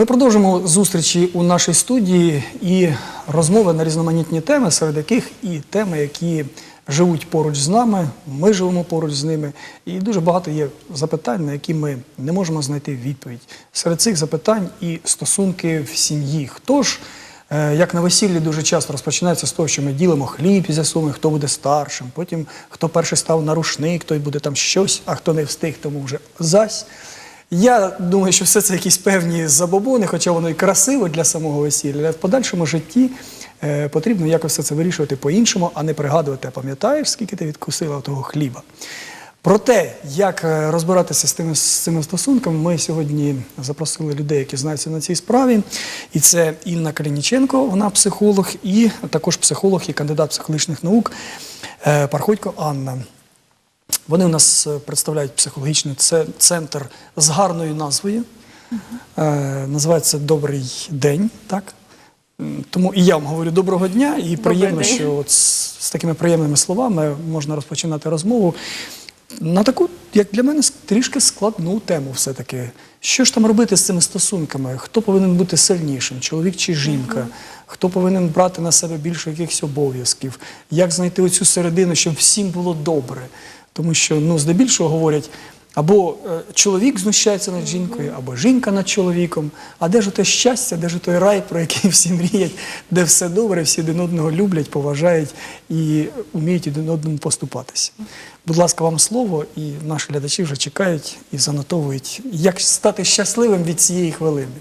Ми продовжимо зустрічі у нашій студії і розмови на різноманітні теми, серед яких і теми, які живуть поруч з нами, ми живемо поруч з ними. І дуже багато є запитань, на які ми не можемо знайти відповідь. Серед цих запитань і стосунки в сім'ї. Хто ж, е, як на весіллі дуже часто розпочинається з того, що ми ділимо хліб і з'ясуємо, хто буде старшим, потім хто перший став на рушник, той буде там щось, а хто не встиг, тому вже зась. Я думаю, що все це якісь певні забобони, хоча воно і красиво для самого весілля. Але в подальшому житті е, потрібно якось все це вирішувати по-іншому, а не пригадувати, а пам'ятаєш, скільки ти відкусила того хліба. Про те, як е, розбиратися з тими, з цими стосунками, ми сьогодні запросили людей, які знаються на цій справі. І це Інна Калініченко, вона психолог, і також психолог і кандидат психологічних наук е, Парходько Анна. Вони у нас е, представляють психологічний центр з гарною назвою. Е, називається Добрий день. Так? Тому і я вам говорю доброго дня, і приємно, день. що от з такими приємними словами можна розпочинати розмову на таку, як для мене, трішки складну тему все-таки. Що ж там робити з цими стосунками? Хто повинен бути сильнішим, чоловік чи жінка? Хто повинен брати на себе більше якихось обов'язків? Як знайти оцю середину, щоб всім було добре? Тому що ну, здебільшого говорять, або е, чоловік знущається над жінкою, або жінка над чоловіком. А де ж те щастя, де ж той рай, про який всі мріють, де все добре, всі один одного люблять, поважають і вміють один одному поступатися. Будь ласка, вам слово, і наші глядачі вже чекають і занотовують, як стати щасливим від цієї хвилини.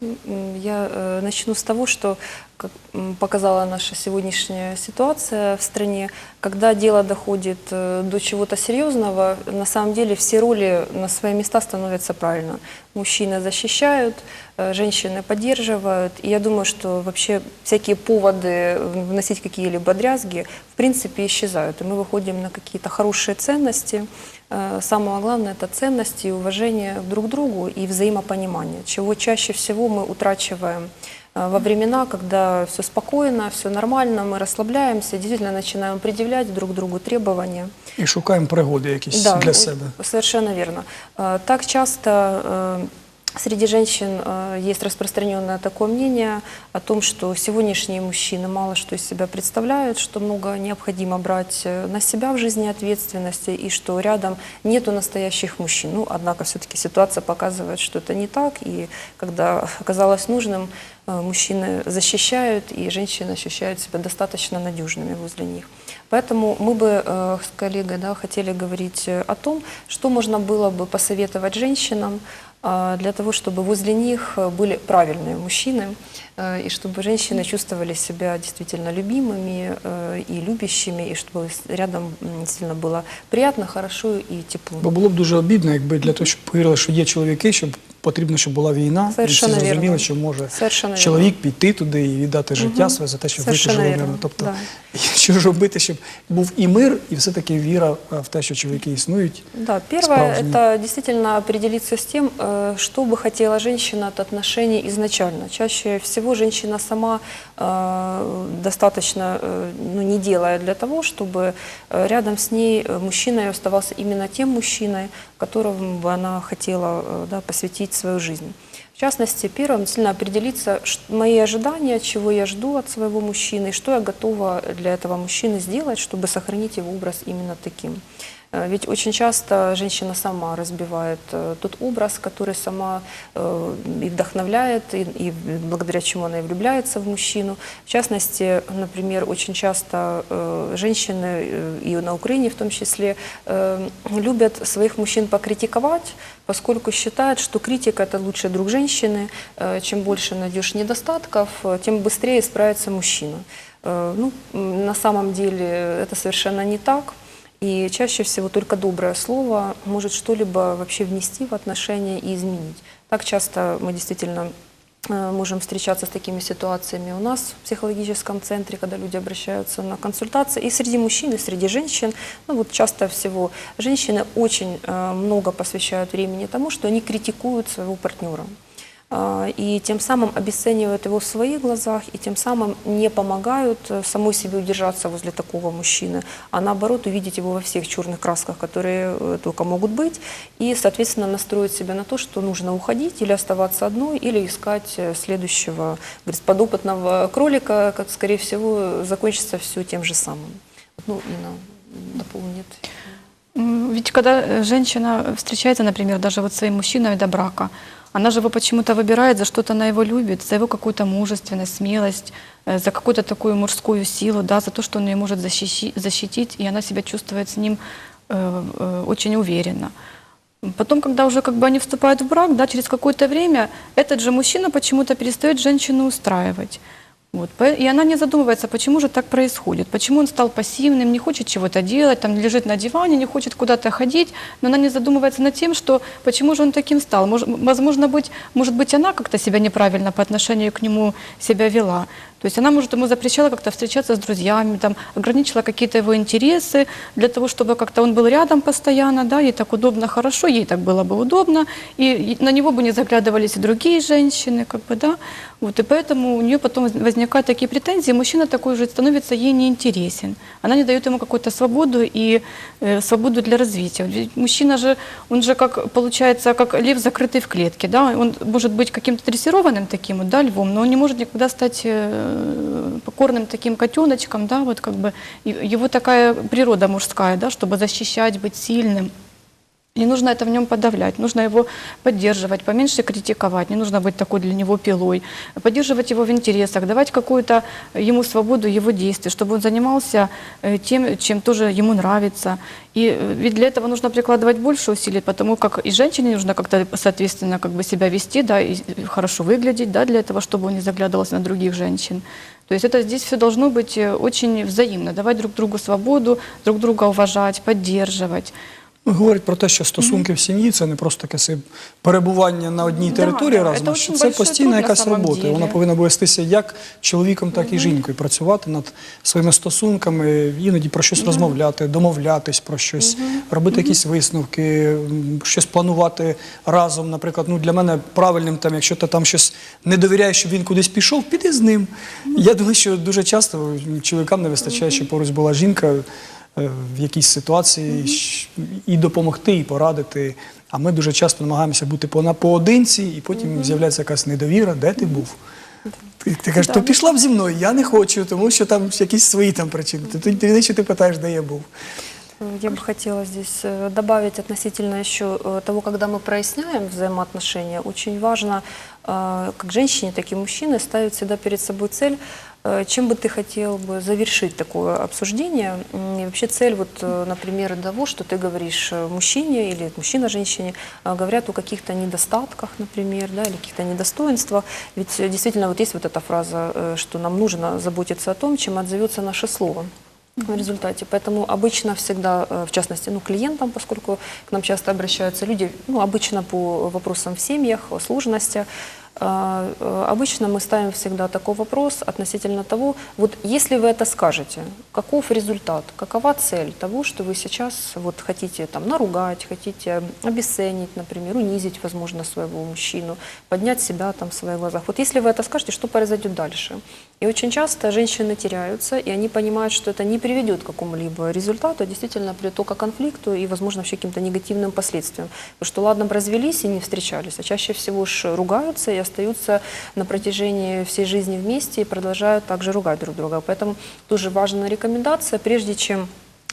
Я э, начну с того, что как показала наша сегодняшняя ситуация в стране, когда дело доходит э, до чего-то серьезного, на самом деле все роли на свои места становятся правильно. Мужчины защищают, э, женщины поддерживают. И я думаю, что вообще всякие поводы вносить какие-либо дрязги, в принципе, исчезают. И мы выходим на какие-то хорошие ценности. Э, Самое главное – это ценности и уважение друг к другу и взаимопонимание, чего чаще всего мы утрачиваем э, во времена, когда все спокойно, все нормально, мы расслабляемся, действительно начинаем предъявлять друг другу требования. І шукаємо пригоди якісь Да, для о- себе. Совершенно верно. Э, Так часто э, среди женщин э, есть распространенное такое мнение о том, что сегодняшние мужчины мало что из себя представляют, что много необходимо брать э, на себя в жизни ответственности и что рядом нету настоящих мужчин. Ну, однако все-таки ситуация показывает, что это не так, и когда оказалось нужным, э, мужчины защищают, и женщины ощущают себя достаточно надежными возле них. Поэтому мы бы э, с коллегой да, хотели говорить о том, что можно было бы посоветовать женщинам для того, чтобы возле них э, были правильные мужчины, э, и чтобы женщины чувствовали себя действительно любимыми э, и любящими, и чтобы с- рядом м, действительно было приятно, хорошо и тепло. Бо було б дуже обідно, якби для того, щоб повірили, що є чоловіки, щоб потрібно, щоб була війна, і всі Совершенно зрозуміли, вірно. що може Совершенно вірно. чоловік піти туди і віддати життя своє за те, щоб вийти Совершенно живим. вірно, Тобто, да. що ж робити, щоб був і мир, і все-таки віра е, в те, що чоловіки існують. Да, первое справжние. это действительно определиться с тем, э, что бы хотела женщина от отношений изначально. Чаще всего женщина сама э, достаточно э, ну, не делает для того, чтобы э, рядом с ней э, мужчина оставался именно тем мужчиной, которому бы она хотела э, да, посвятить свою жизнь. В частности, первым действительно определиться мои ожидания, чего я жду от своего мужчины, что я готова для этого мужчины сделать, чтобы сохранить его образ именно таким. Э, Ведь очень часто женщина сама разбивает э, тот образ, который сама э, и вдохновляет, и, и благодаря чему она и влюбляется в мужчину. В частности, например, очень часто женщины, и на Украине в том числе, любят своих мужчин покритиковать, поскольку считают, что критика – это лучший друг женщины. Чем больше найдешь недостатков, тем быстрее справится мужчина. Ну, на самом деле это совершенно не так. И чаще всего только доброе слово может что-либо вообще внести в отношения и изменить. Так часто мы действительно э, можем встречаться с такими ситуациями у нас в психологическом центре, когда люди обращаются на консультации. И среди мужчин, и среди женщин. Ну вот часто всего женщины очень э, много посвящают времени тому, что они критикуют своего партнера. А, и тем самым обесценивают его в своих глазах, и тем самым не помогают э, самой себе удержаться возле такого мужчины, а наоборот увидеть его во всех черных красках, которые э, только могут быть, и, соответственно, настроить себя на то, что нужно уходить или оставаться одной, или искать э, следующего, говорит, подопытного кролика, как, скорее всего, закончится все тем же самым. Ну, Инна дополнит. Ведь когда женщина встречается, например, даже вот с своим мужчиной до брака, она же его почему-то выбирает, за что-то она его любит, за его какую-то мужественность, смелость, э, за какую-то такую мужскую силу, да, за то, что он ее может защищи- защитить, и она себя чувствует с ним э, э, очень уверенно. Потом, когда уже как бы они вступают в брак, да, через какое-то время этот же мужчина почему-то перестает женщину устраивать. Вот. И она не задумывается, почему же так происходит, почему он стал пассивным, не хочет чего-то делать, там лежит на диване, не хочет куда-то ходить, но она не задумывается над тем, что почему же он таким стал. Мож- возможно, быть, может быть, она как-то себя неправильно по отношению к нему себя вела. То есть она, может, ему запрещала как-то встречаться с друзьями, там, ограничила какие-то его интересы для того, чтобы как-то он был рядом постоянно, да, ей так удобно, хорошо, ей так было бы удобно, и на него бы не заглядывались и другие женщины, как бы, да, вот, и поэтому у нее потом воз- возникают такие претензии, мужчина такой уже становится ей неинтересен, она не дает ему какую-то свободу и э, свободу для развития. Ведь мужчина же, он же как, получается, как лев, закрытый в клетке, да, он может быть каким-то дрессированным таким, да, львом, но он не может никогда стать э, покорным таким котеночком, да, вот как бы его такая природа мужская, да, чтобы защищать, быть сильным. Не нужно это в нем подавлять, нужно его поддерживать, поменьше критиковать, не нужно быть такой для него пилой, поддерживать его в интересах, давать какую-то ему свободу его действий, чтобы он занимался э, тем, чем тоже ему нравится. И э, ведь для этого нужно прикладывать больше усилий, потому как и женщине нужно как-то, соответственно, как бы себя вести, да, и хорошо выглядеть, да, для этого, чтобы он не заглядывался на других женщин. То есть это здесь все должно быть э, очень взаимно, давать друг другу свободу, друг друга уважать, поддерживать. Ну, Говорять про те, що стосунки в сім'ї це не просто таке перебування на одній території да, разом, що це постійна якась робота. і Вона повинна вестися як чоловіком, так і жінкою, працювати над своїми стосунками, іноді про щось розмовляти, домовлятись про щось, робити якісь висновки, щось планувати разом. Наприклад, ну для мене правильним, там, якщо ти там щось не довіряєш, щоб він кудись пішов, піди з ним. Я думаю, що дуже часто чоловікам не вистачає, щоб поруч була жінка в якійсь ситуації щ- і допомогти, і порадити. А ми дуже часто намагаємося бути по- на поодинці, і потім з'являється якась недовіра, де ти був. Ти, ти кажеш, Да, то ну- пішла б зі мною, я не хочу, тому що там якісь свої там причини. Ти, ти, ти, ти, ти питаєш, де я був. Я бы хотела здесь э, добавить относительно еще э, того, когда мы проясняем взаимоотношения, очень важно э, как женщине, так и мужчине ставить всегда перед собой цель, э, чем бы ты хотел бы завершить такое обсуждение. И вообще цель, вот, э, например, того, что ты говоришь э, мужчине или мужчина женщине, э, говорят о каких-то недостатках, например, да, или каких-то недостоинствах. Ведь э, действительно вот есть вот эта фраза, э, что нам нужно заботиться о том, чем отзовется наше слово в результате. Поэтому обычно всегда, э, в частности, ну, клиентам, поскольку к нам часто обращаются люди, ну, обычно по вопросам в семьях, о сложности, э, э, обычно мы ставим всегда такой вопрос относительно того, вот если вы это скажете, каков результат, какова цель того, что вы сейчас вот хотите там наругать, хотите обесценить, например, унизить, возможно, своего мужчину, поднять себя там в своих глазах. Вот если вы это скажете, что произойдет дальше? И очень часто женщины теряются, и они понимают, что это не приведет к какому-либо результату, а действительно приведет только к конфликту и, возможно, вообще каким-то негативным последствиям. Потому что, ладно, развелись и не встречались, а чаще всего ж ругаются и остаются на протяжении всей жизни вместе и продолжают также ругать друг друга. Поэтому тоже важна рекомендация, прежде чем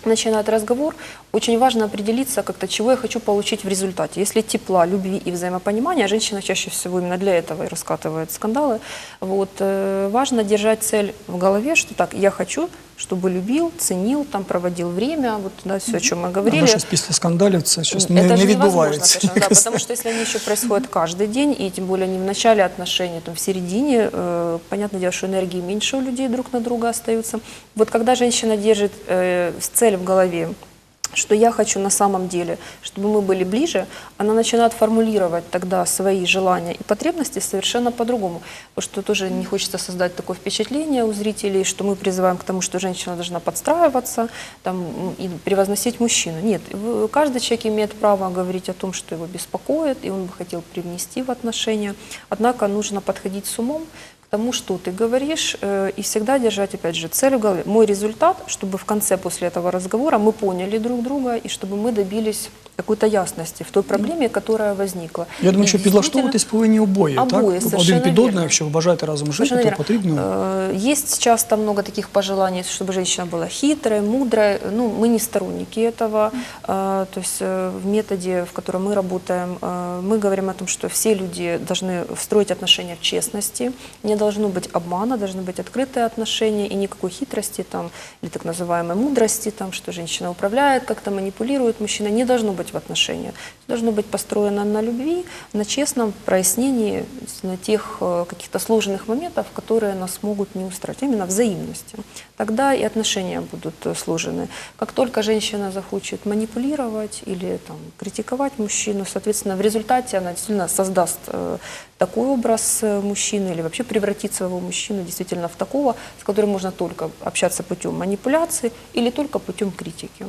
начинать разговор, очень важно определиться как-то, чего я хочу получить в результате. Если тепла, любви и взаимопонимания, женщина чаще всего именно для этого и раскатывает скандалы, вот, э, важно держать цель в голове, что так, я хочу, чтобы любил, ценил, там проводил время, вот да, все, о чем мы говорили. Але щось після скандалів це щось Это не, же не невозможно, відбувається. конечно, да, якось. потому что если они еще происходят каждый день, и тем более не в начале отношений, там в середине, э, понятное дело, что энергии меньше у людей друг на друга остаются. Вот когда женщина держит э, цель в голове, что я хочу на самом деле, чтобы мы были ближе, она начинает формулировать тогда свои желания и потребности совершенно по-другому. Потому что тоже не хочется создать такое впечатление у зрителей, что мы призываем к тому, что женщина должна подстраиваться там, м, и превозносить мужчину. Нет, каждый человек имеет право говорить о том, что его беспокоит, и он бы хотел привнести в отношения. Однако нужно подходить с умом тому, что ты говоришь, э, и всегда держать, опять же, цель в голове. Мой результат, чтобы в конце после этого разговора мы поняли друг друга, и чтобы мы добились какой-то ясности в той проблеме, которая возникла. Я думаю, І що дійсно, підлаштовуватись повинні обоє, Обоє, так? совершенно Один під одного, вірно. якщо ви бажаєте разом жити, Совершенно то верно. потрібно. Э, Есть часто много таких пожеланий, чтобы женщина была хитрой, мудрой. Ну, мы не сторонники этого. Э, То есть э, в методе, в котором мы работаем, э, мы говорим о том, что все люди должны строить отношения в честности, не должно быть обмана, должны быть открытые отношения и никакой хитрости там, или так называемой мудрости, там, что женщина управляет, как-то манипулирует мужчина, не должно быть в отношениях. Должно быть построено на любви, на честном прояснении на тех э, каких-то сложных моментов, которые нас могут не устраивать, именно взаимности. Тогда и отношения будут э, сложены. Как только женщина захочет манипулировать или там, критиковать мужчину, соответственно, в результате она действительно создаст э, такой образ э, мужчины или вообще превратит своего мужчину действительно в такого, с которым можно только общаться путем манипуляции или только путем критики.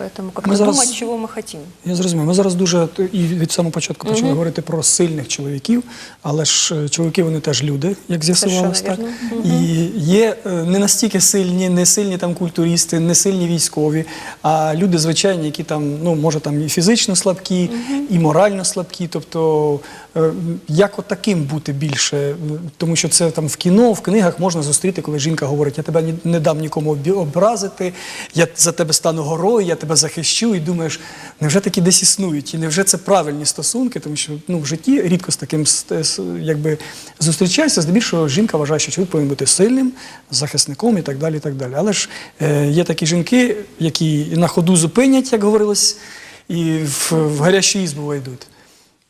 Поэтому как-то Мы зараз- думать, чего мы хотим. Я зрозумів. Ми зараз дуже і від самого початку почали говорити про сильних чоловіків, але ж е, чоловіки вони теж люди, як з'ясувалось так. Совершенно І є е, не настільки сильні, не сильні там культуристи, не сильні військові, а люди звичайні, які там, ну може там і фізично слабкі, і морально слабкі. Тобто е, як от таким бути більше? Е, Тому що це там в кіно, в книгах можна зустріти, коли жінка говорить: я тебе ні- не дам нікому обі- образити, я за тебе стану горою, я тебе захищу, і думаєш, невже такі десь існують? І невже це правильні стосунки? Тому що ну, в житті рідко з таким зустрічаєшся. Здебільшого жінка вважає, що чоловік повинен бути сильним, захисником і так далі. І так далі. Але ж е, є такі жінки, які на ходу зупинять, як говорилось, і в, в гарячі ізбу войдуть.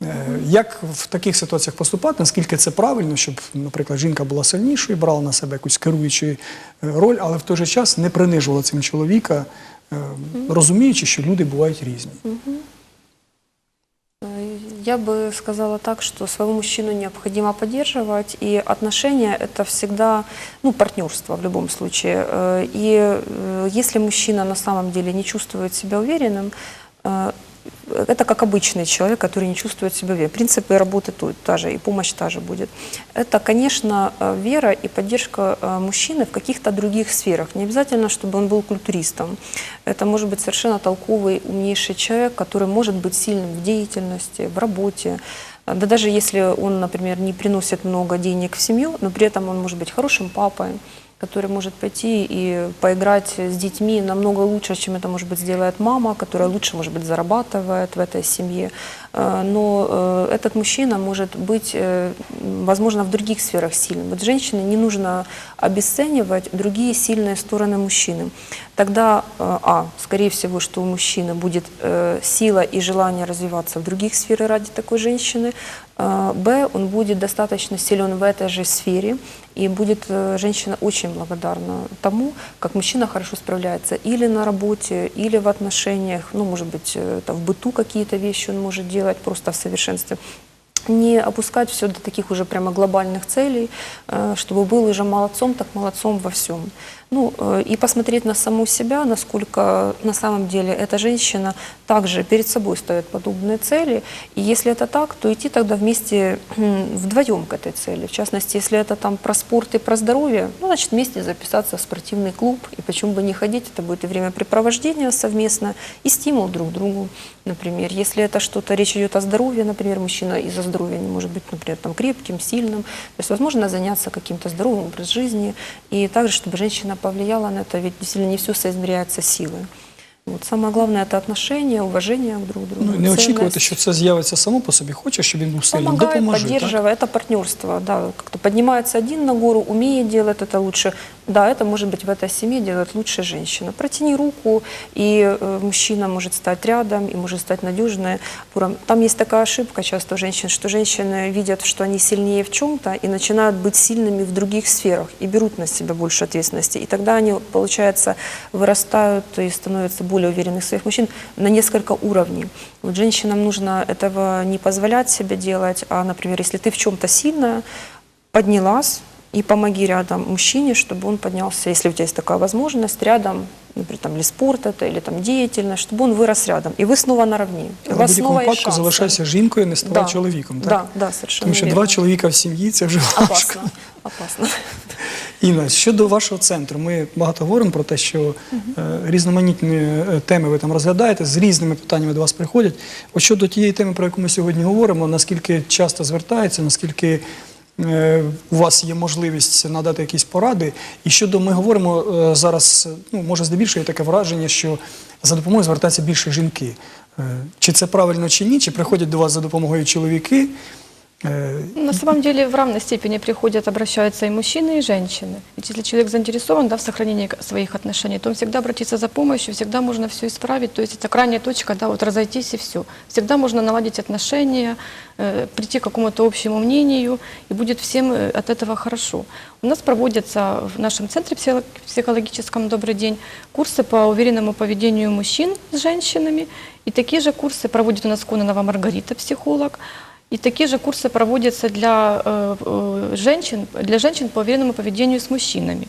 Е, Як в таких ситуаціях поступати? Наскільки це правильно, щоб, наприклад, жінка була сильнішою, брала на себе якусь керуючу е, роль, але в той же час не принижувала цим чоловіка, розуміючи, що люди бувають різні. Э, Я бы сказала так, что своего мужчину необходимо поддерживать, и отношения это всегда ну, партнерство в любом случае. Э, И э, если мужчина на самом деле не чувствует себя уверенным, э, это как обычный человек, который не чувствует себя уверенным. Принципы работы тут та же, и помощь та же будет. Это, конечно, э, вера и поддержка э, мужчины в каких-то других сферах. Не обязательно, чтобы он был культуристом. Это может быть совершенно толковый, умнейший человек, который может быть сильным в деятельности, в работе. Да даже если он, например, не приносит много денег в семью, но при этом он может быть хорошим папой, который может пойти и поиграть с детьми намного лучше, чем это, может быть, сделает мама, которая лучше, может быть, зарабатывает в этой семье. Э, Но э, этот мужчина может быть, э, возможно, в других сферах сильным. Вот женщине не нужно обесценивать другие сильные стороны мужчины. Тогда, а, скорее всего, что у мужчины будет сила и желание развиваться в других сферах ради такой женщины. Э, Б, он будет достаточно силен в этой же сфере, и будет э, женщина очень благодарна тому, как мужчина хорошо справляется или на работе, или в отношениях, ну, может быть, э, там, в быту какие-то вещи он может делать просто в совершенстве не опускать все до таких уже прямо глобальных целей, э, чтобы был уже молодцом, так молодцом во всем. Ну, э, и посмотреть на саму себя, насколько на самом деле эта женщина также перед собой ставит подобные цели. И если это так, то идти тогда вместе м, вдвоем к этой цели. В частности, если это там про спорт и про здоровье, ну, значит, вместе записаться в спортивный клуб. И почему бы не ходить, это будет и времяпрепровождение совместно, и стимул друг другу, например. Если это что-то, речь идет о здоровье, например, мужчина из-за здоровья не может быть, например, там, крепким, сильным. То есть, возможно, заняться каким-то здоровым образ жизни. И также, чтобы женщина повлияла на это, ведь действительно не все соизмеряется силой. Вот. Самое главное – это отношения, уважение друг к другу. Ну, не очікувати, ценность. що це з'явиться само по собі. Хочеш, щоб він був сильним, Помогает, допоможи. так? поддерживая. Это партнерство, да. Как-то поднимается один на гору, умеет делать это лучше, да, это может быть в этой семье делает лучше женщина. Протяни руку, и э, мужчина может стать рядом, и может стать опорой. Там есть такая ошибка часто у женщин, что женщины видят, что они сильнее в чем-то и начинают быть сильными в других сферах и берут на себя больше ответственности. И тогда они, получается, вырастают и становятся более уверенных в своих мужчин на несколько уровней. Вот женщинам нужно этого не позволять себе делать, а, например, если ты в чем-то сильная, поднялась, и помоги рядом мужчине, чтобы он поднялся, если у тебя есть такая возможность, рядом, например, там, или спорт это, или там деятельность, чтобы он вырос рядом. И вы снова наравне. У Але в вас будь-якому снова есть випадку шансы. залишайся жінкою, не ставай Да. чоловіком. Так? Да, да, совершенно Тому що верно. два чоловіка в сім'ї це вже важко. Опасно. Опасно. Інна, щодо вашого центру, ми багато говоримо про те, що е, різноманітні е, теми ви там розглядаєте, з різними питаннями до вас приходять. От щодо тієї теми, про яку ми сьогодні говоримо, наскільки часто звертаються, наскільки е, у вас є можливість надати якісь поради. І щодо ми говоримо е, зараз, ну може здебільшого є таке враження, що за допомогою звертаються більше жінки. Е, Чи це правильно чи ні? Чи приходять до вас за допомогою чоловіки? Е, На самом деле в равной степени приходят, обращаются и мужчины, и женщины. Ведь если человек заинтересован да, в сохранении своих отношений, то он всегда обратится за помощью, всегда можно все исправить. То есть это крайняя точка, да, вот разойтись и все. Всегда можно наладить отношения, э, прийти к какому-то общему мнению, и будет всем э, от этого хорошо. У нас проводятся в нашем центре психо- психологическом «Добрый день» курсы по уверенному поведению мужчин с женщинами. И такие же курсы проводит у нас Кононова Маргарита, психолог. И такие же курсы проводятся для, э, э, женщин, для женщин по уверенному поведению с мужчинами.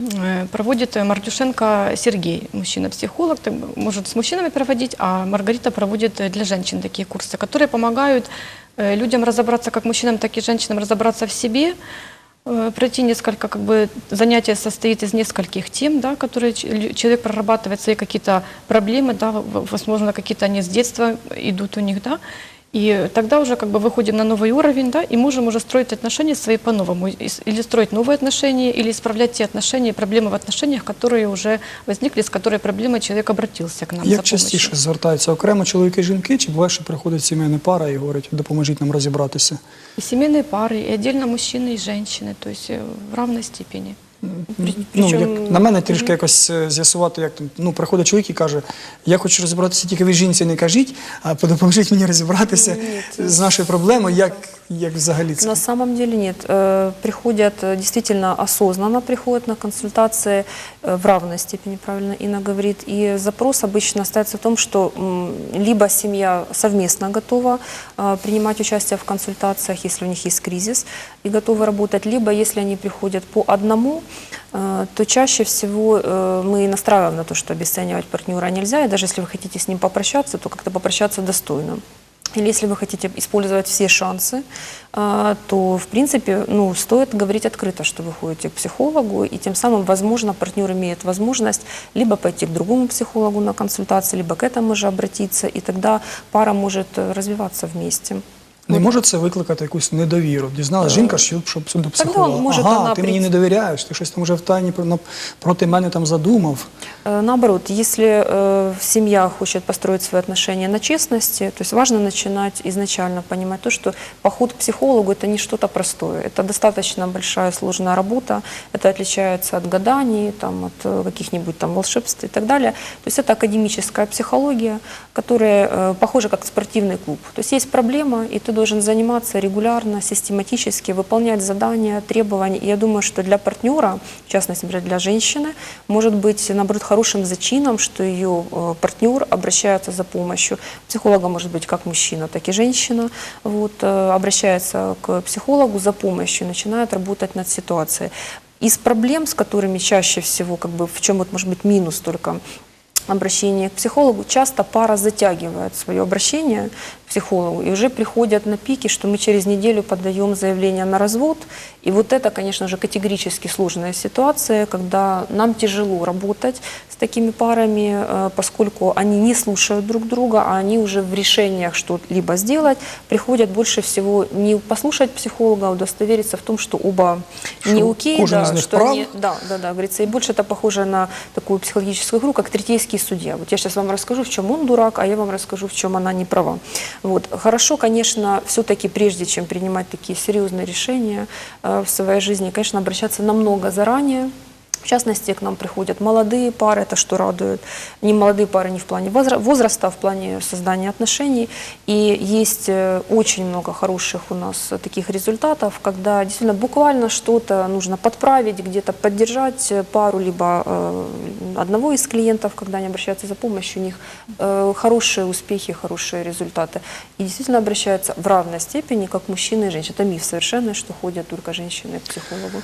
Э, Проводит Мартюшенко Сергей, мужчина-психолог, может с мужчинами проводить, а Маргарита проводит для женщин такие курсы, которые помогают людям разобраться, как мужчинам, так и женщинам разобраться в себе, пройти несколько, как бы, занятие состоит из нескольких тем, да, которые человек прорабатывает свои какие-то проблемы, да, возможно, какие-то они с детства идут у них, да, и тогда уже как бы выходим на новый уровень, да, и можем уже строить отношения свои по-новому. И с- Или строить новые отношения, или исправлять те отношения, проблемы в отношениях, которые уже возникли, с которой проблемой человек обратился к нам за Як помощью. частіше звертаються окремо чоловіки і жінки, чи буває, що приходить сімейна пара і говорить, допоможіть нам розібратися? И семейные пары, и отдельно мужчины и женщины, то есть э, в равной степени. При- Ну, причем- як на мене трішки якось е, з'ясувати, як там ну приходить чоловік і каже: я хочу розібратися, тільки ви жінці не кажіть, а допоможіть мені розібратися Ні, з нашою проблемою. Як, як взагалі це? На самом деле нет. Э, Приходят, э, действительно осознанно приходят на консультации э, в равной степени, правильно Инна говорит. И запрос обычно остается в том, что м, либо семья совместно готова э, принимать участие в консультациях, если у них есть кризис, и готовы работать, либо если они приходят по одному, э, то чаще всего э, мы настраиваем на то, что обесценивать партнера нельзя, и даже если вы хотите с ним попрощаться, то как-то попрощаться достойно. Или если вы хотите использовать все шансы, а, то, в принципе, ну, стоит говорить открыто, что вы ходите к психологу, и тем самым, возможно, партнер имеет возможность либо пойти к другому психологу на консультацию, либо к этому же обратиться, и тогда пара может э, развиваться вместе. Не може це викликати якусь недовіру? Дізналась жінка, що щоб до психолога. може ага, вона ти мені прийти- не довіряєш, ти щось там вже втайні про- на- проти мене там задумав. Э, Наоборот, если э, семья хочет построить свои отношения на честности, то есть важно начинать изначально понимать то, что поход к психологу это не что-то простое, это достаточно большая сложная работа, это отличается от гаданий, там, от э, каких-нибудь там волшебств и так далее. То есть это академическая психология, которая э, похожа как спортивный клуб. То есть есть проблема, и ты должен заниматься регулярно, систематически, выполнять задания, требования. И я думаю, что для партнера, в частности, например, для женщины, может быть, наоборот, хорошим зачином, что ее э, партнер обращается за помощью. Психолога может быть как мужчина, так и женщина. Вот, э, обращается к психологу за помощью, начинает работать над ситуацией. Из проблем, с которыми чаще всего, как бы, в чем вот может быть минус только обращение к психологу, часто пара затягивает свое обращение к психологу и уже приходят на пике, что мы через неделю подаем заявление на развод. И вот это, конечно же, категорически сложная ситуация, когда нам тяжело работать с такими парами, э, поскольку они не слушают друг друга, а они уже в решениях что-либо сделать, приходят больше всего не послушать психолога, а удостовериться в том, что оба не Что окей, кожен да, что прав. они да, да, да, говорится. И больше это похоже на такую психологическую игру, как третейский жесткий судья. Вот я сейчас вам расскажу, в чем он дурак, а я вам расскажу, в чем она не права. Вот. Хорошо, конечно, все-таки прежде чем принимать такие серьезные решения э, в своей жизни, конечно, обращаться намного заранее, в частности, к нам приходят молодые пары, это что радует. Не молодые пары не в плане возра- возраста, а в плане создания отношений. И есть э, очень много хороших у нас таких результатов, когда действительно буквально что-то нужно подправить, где-то поддержать э, пару, либо э, одного из клиентов, когда они обращаются за помощью, у них хорошие успехи, хорошие результаты. И действительно обращаются в равной степени, как мужчины и женщины. Это миф совершенно, что ходят только женщины к психологу.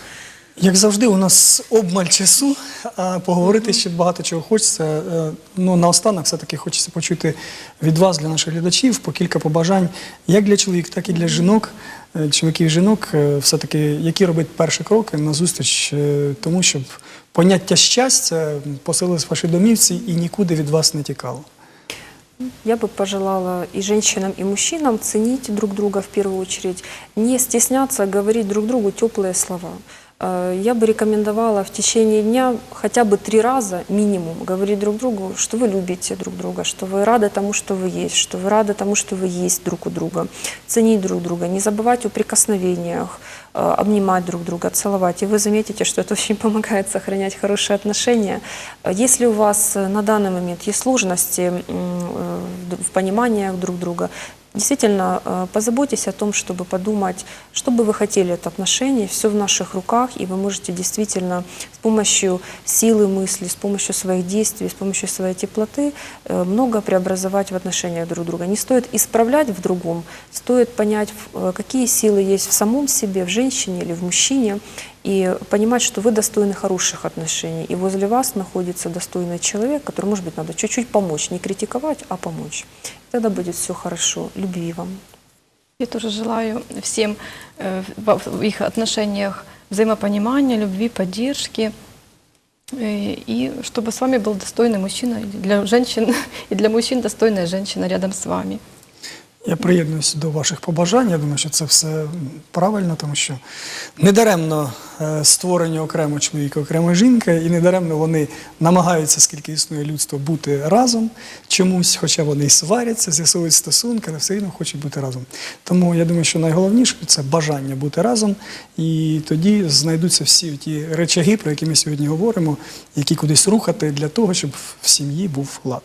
Як завжди, у нас обмаль часу, а поговорити ще багато чого хочеться. Е, Ну, наостанок все-таки хочеться почути від вас, для наших глядачів, по кілька побажань, як для чоловіків, так і для жінок, е, чоловіків і жінок, е, все-таки, які робити перші кроки назустріч е, тому, щоб поняття щастя поселилось в вашій домівці і нікуди від вас не тікало. Я бы пожелала и женщинам, и мужчинам ценить друг друга в первую очередь, не стесняться говорить друг другу теплые слова. Э, Я бы рекомендовала в течение дня хотя бы три раза минимум говорить друг другу, что вы любите друг друга, что вы рады тому, что вы есть, что вы рады тому, что вы есть друг у друга. Ценить друг друга, не забывать о прикосновениях, э, обнимать друг друга, целовать. И вы заметите, что это очень помогает сохранять хорошие отношения. Если у вас э, на данный момент есть сложности в пониманиях друг друга, Действительно, э, позаботьтесь о том, чтобы подумать, что бы вы хотели от отношений, все в наших руках, и вы можете действительно с помощью силы мысли, с помощью своих действий, с помощью своей теплоты э, много преобразовать в отношениях друг друга. Не стоит исправлять в другом, стоит понять, э, какие силы есть в самом себе, в женщине или в мужчине, и понимать, что вы достойны хороших отношений, и возле вас находится достойный человек, который, может быть, надо чуть-чуть помочь, не критиковать, а помочь. Тогда будет все хорошо. Любви вам. Я тоже желаю всем э, в их отношениях взаимопонимания, любви, поддержки. Э, И чтобы с вами был достойный мужчина, для женщин и для мужчин достойная женщина рядом с вами. Я приєднуюся до ваших побажань. Я думаю, що це все правильно, тому що недаремно е, створені окремо чоловіка, окремо жінка, і недаремно вони намагаються, скільки існує людство, бути разом чомусь, хоча вони і сваряться, з'ясовують стосунки, але все одно хочуть бути разом. Тому я думаю, що найголовніше це бажання бути разом, і тоді знайдуться всі ті речаги, про які ми сьогодні говоримо, які кудись рухати для того, щоб в сім'ї був лад.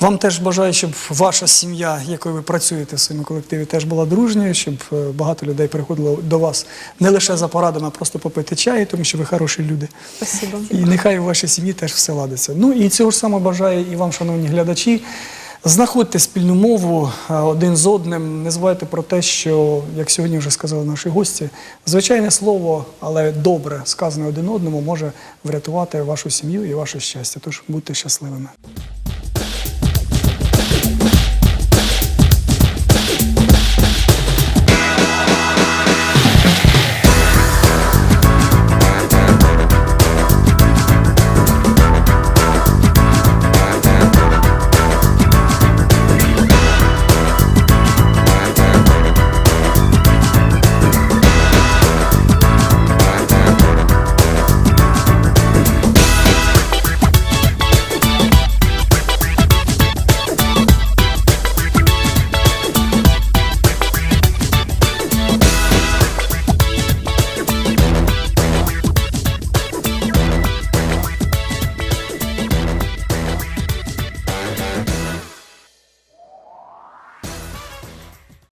Вам теж бажаю, щоб ваша сім'я, якою ви працюєте в своєму колективі, теж була дружньою, щоб е, багато людей приходило до вас не лише за порадами, а просто попити чаю, тому що ви хороші люди. Спасибо. І нехай у вашій сім'ї теж все ладиться. Ну і цього ж саме бажаю і вам, шановні глядачі. Знаходьте спільну мову е, один з одним. Не забувайте про те, що, як сьогодні вже сказали наші гості, звичайне слово, але добре сказане один одному, може врятувати вашу сім'ю і ваше щастя. Тож будьте щасливими.